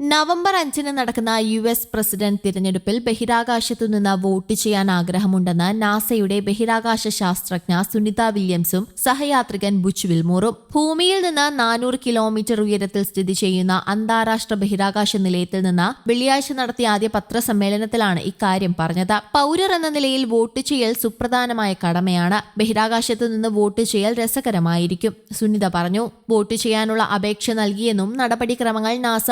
November അഞ്ചിന് നടക്കുന്ന U S president തിരഞ്ഞെടുപ്പിൽ ബഹിരാകാശത്തു നിന്ന് വോട്ട് ചെയ്യാൻ ആഗ്രഹമുണ്ടെന്ന് നാസയുടെ ബഹിരാകാശ ശാസ്ത്രജ്ഞ സുനിത വില്യംസും സഹയാത്രികൻ ബുച്ച് വിൽമോറും ഭൂമിയിൽ നിന്ന് നാനൂറ് കിലോമീറ്റർ ഉയരത്തിൽ സ്ഥിതി ചെയ്യുന്ന അന്താരാഷ്ട്ര ബഹിരാകാശ നിലയത്തിൽ നിന്ന് വെള്ളിയാഴ്ച നടത്തിയ ആദ്യ പത്രസമ്മേളനത്തിലാണ് ഇക്കാര്യം പറഞ്ഞത്. പൗരർ എന്ന നിലയിൽ വോട്ട് ചെയ്യൽ സുപ്രധാനമായ കടമയാണ്. ബഹിരാകാശത്തു നിന്ന് വോട്ട് ചെയ്യൽ രസകരമായിരിക്കും. സുനിത പറഞ്ഞു വോട്ട് ചെയ്യാനുള്ള അപേക്ഷ നൽകിയെന്നും നടപടിക്രമങ്ങൾ നാസ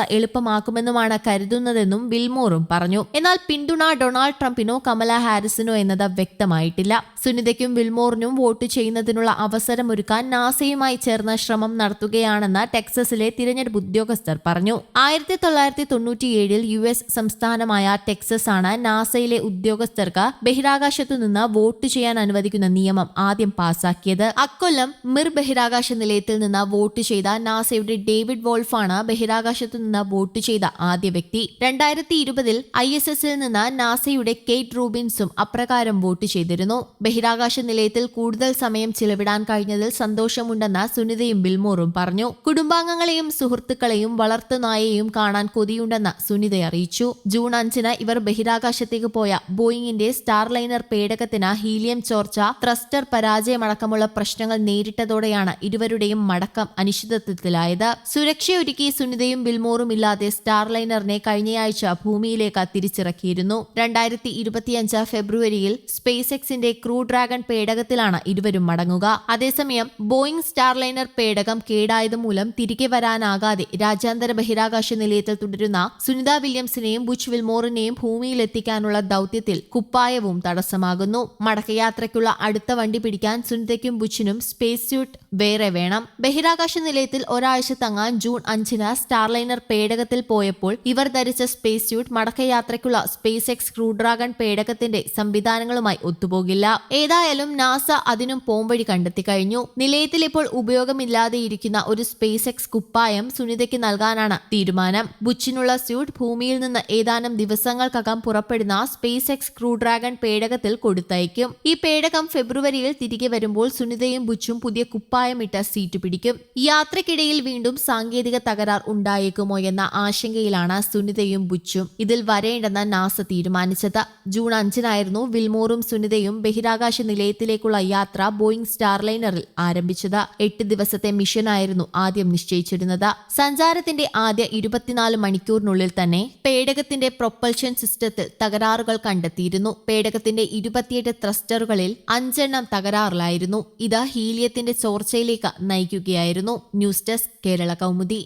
എളുപ്പമാക്കുമെന്നുമാണ് കരുതുന്നതെന്നും വിൽമോറും പറഞ്ഞു. എന്നാൽ പിന്തുണ ഡൊണാൾഡ് ട്രംപിനോ കമല ഹാരിസിനോ എന്നത് വ്യക്തമായിട്ടില്ല. സുനിതയ്ക്കും വിൽമോറിനും വോട്ട് ചെയ്യുന്നതിനുള്ള അവസരമൊരുക്കാൻ നാസയുമായി ചേർന്ന ശ്രമം നടത്തുകയാണെന്ന് ടെക്സസിലെ തിരഞ്ഞെടുപ്പ് ഉദ്യോഗസ്ഥർ പറഞ്ഞു. ആയിരത്തി തൊള്ളായിരത്തി തൊണ്ണൂറ്റിയേഴിൽ യു എസ് സംസ്ഥാനമായ ടെക്സസ് ആണ് നാസയിലെ ഉദ്യോഗസ്ഥർക്ക് ബഹിരാകാശത്തു നിന്ന് വോട്ട് ചെയ്യാൻ അനുവദിക്കുന്ന നിയമം ആദ്യം പാസാക്കിയത്. അക്കൊല്ലം മിർ ബഹിരാകാശ നിലയത്തിൽ നിന്ന് വോട്ട് ചെയ്ത നാസയുടെ ഡേവിഡ് വോൾഫാണ് ബഹിരാകാശത്തു നിന്ന് വോട്ട് ചെയ്ത ആദ്യ വ്യക്തി രണ്ടായിരത്തി ഇരുപതിൽ ഐ എസ് എസിൽ നിന്ന് നാസയുടെ കെയ്റ്റ് റൂബിൻസും അപ്രകാരം വോട്ട് ചെയ്തിരുന്നു. ബഹിരാകാശ നിലയത്തിൽ കൂടുതൽ സമയം ചിലവിടാൻ കഴിഞ്ഞതിൽ സന്തോഷമുണ്ടെന്ന് സുനിതയും ബിൽമോറും പറഞ്ഞു. കുടുംബാംഗങ്ങളെയും സുഹൃത്തുക്കളെയും വളർത്തുനായെയും കാണാൻ കൊതിയുണ്ടെന്ന് സുനിത അറിയിച്ചു. ജൂൺ അഞ്ചിന് ഇവർ ബഹിരാകാശത്തേക്ക് പോയ ബോയിങ്ങിന്റെ സ്റ്റാർലൈനർ പേടകത്തിന് ഹീലിയം ചോർച്ച ത്രസ്റ്റർ പരാജയമടക്കമുള്ള പ്രശ്നങ്ങൾ നേരിട്ടതോടെയാണ് ഇരുവരുടെയും മടക്കം അനിശ്ചിതത്വത്തിലായത്. സുരക്ഷയൊരുക്കി സുനിതയും ബിൽമോറും ഇല്ലാതെ സ്റ്റാർലൈനറിനെ കഴിഞ്ഞയാഴ്ച ഭൂമിയിലേക്ക് തിരിച്ചിറക്കിയിരുന്നു. രണ്ടായിരത്തി ഇരുപത്തിയഞ്ച് ഫെബ്രുവരിയിൽ സ്പേസ് എക്സിന്റെ ക്രൂ ഡ്രാഗൺ പേടകത്തിലാണ് ഇരുവരും മടങ്ങുക. അതേസമയം ബോയിങ് സ്റ്റാർലൈനർ പേടകം കേടായതുമൂലം തിരികെ വരാനാകാതെ രാജ്യാന്തര ബഹിരാകാശ നിലയത്തിൽ തുടരുന്ന സുനിത വില്യംസിനെയും ബുച്ച് വിൽമോറിനെയും ഭൂമിയിലെത്തിക്കാനുള്ള ദൌത്യത്തിൽ കുപ്പായവും തടസ്സമാകുന്നു. മടക്കയാത്രയ്ക്കുള്ള അടുത്ത വണ്ടി പിടിക്കാൻ സുനിതയ്ക്കും ബുച്ചിനും സ്പേസ് സ്യൂട്ട് വേറെ വേണം. ബഹിരാകാശ നിലയത്തിൽ ഒരാഴ്ച തങ്ങാൻ ജൂൺ അഞ്ചിന് സ്റ്റാർലൈനർ പേടകത്തിൽ പോയപ്പോൾ ഇവർ ധരിച്ച സ്പേസ് സ്യൂട്ട് മടക്കയാത്രയ്ക്കുള്ള സ്പേസ് എക്സ് ക്രൂ ഡ്രാഗൺ പേടകത്തിന്റെ സംവിധാനങ്ങളുമായി ഒത്തുപോകില്ല. ഏതായാലും നാസ അതിനും പോംവഴി കണ്ടെത്തി കഴിഞ്ഞു. നിലയത്തിൽ ഇപ്പോൾ ഉപയോഗമില്ലാതെയിരിക്കുന്ന ഒരു സ്പേസ് എക്സ് കുപ്പായം സുനിതയ്ക്ക് നൽകാനാണ് തീരുമാനം. ബുച്ചിനുള്ള സ്യൂട്ട് ഭൂമിയിൽ നിന്ന് ഏതാനും ദിവസങ്ങൾക്കകം പുറപ്പെടുന്ന സ്പേസ് എക്സ് ക്രൂഡ്രാഗൺ പേടകത്തിൽ കൊടുത്തയക്കും. ഈ പേടകം ഫെബ്രുവരിയിൽ തിരികെ വരുമ്പോൾ സുനിതയും ബുച്ചും പുതിയ കുപ്പായമിട്ട സീറ്റ് പിടിക്കും. യാത്രക്കിടയിൽ വീണ്ടും സാങ്കേതിക തകരാർ ഉണ്ടായേക്കുമോ എന്ന ആശങ്കയിലാണ് സുനിതയും ബുച്ചും. ഇതിൽ വരേണ്ടെന്ന് നാസ തീരുമാനിച്ചത്. ജൂൺ അഞ്ചിനായിരുന്നു വിൽമോറും സുനിതയും ബഹിരാകാശ നിലയത്തിലേക്കുള്ള യാത്ര ബോയിങ് സ്റ്റാർലൈനറിൽ ആരംഭിച്ചത്. എട്ട് ദിവസത്തെ മിഷനായിരുന്നു ആദ്യം നിശ്ചയിച്ചിരുന്നത്. സഞ്ചാരത്തിന്റെ ആദ്യ ഇരുപത്തിനാല് മണിക്കൂറിനുള്ളിൽ തന്നെ പേടകത്തിന്റെ പ്രൊപ്പൽഷൻ സിസ്റ്റത്തിൽ തകരാറുകൾ കണ്ടെത്തിയിരുന്നു. പേടകത്തിന്റെ ഇരുപത്തിയെട്ട് ത്രസ്റ്ററുകളിൽ അഞ്ചെണ്ണം തകരാറിലായിരുന്നു. ഇത് ഹീലിയത്തിന്റെ ചോർച്ചയിലേക്ക് നയിക്കുകയായിരുന്നു. News desk Kerala Kaumudi.